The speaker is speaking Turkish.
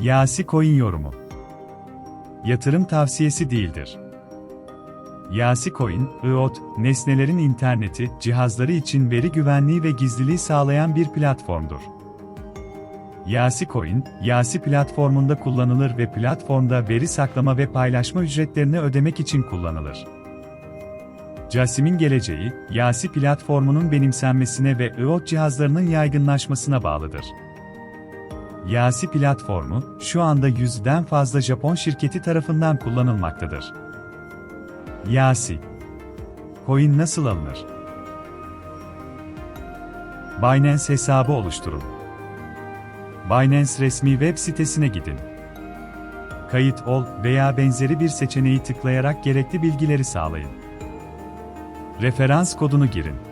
Yasi Coin yorumu. Yatırım tavsiyesi değildir. Yasi Coin, IoT, nesnelerin interneti, cihazları için veri güvenliği ve gizliliği sağlayan bir platformdur. Yasi Coin, Yasi platformunda kullanılır ve platformda veri saklama ve paylaşma ücretlerini ödemek için kullanılır. Casim'in geleceği, Yasi platformunun benimsenmesine ve IoT cihazlarının yaygınlaşmasına bağlıdır. Yasi platformu, şu anda yüzden fazla Japon şirketi tarafından kullanılmaktadır. Yasi Coin nasıl alınır? Binance hesabı oluşturun. Binance resmi web sitesine gidin. Kayıt ol veya benzeri bir seçeneği tıklayarak gerekli bilgileri sağlayın. Referans kodunu girin.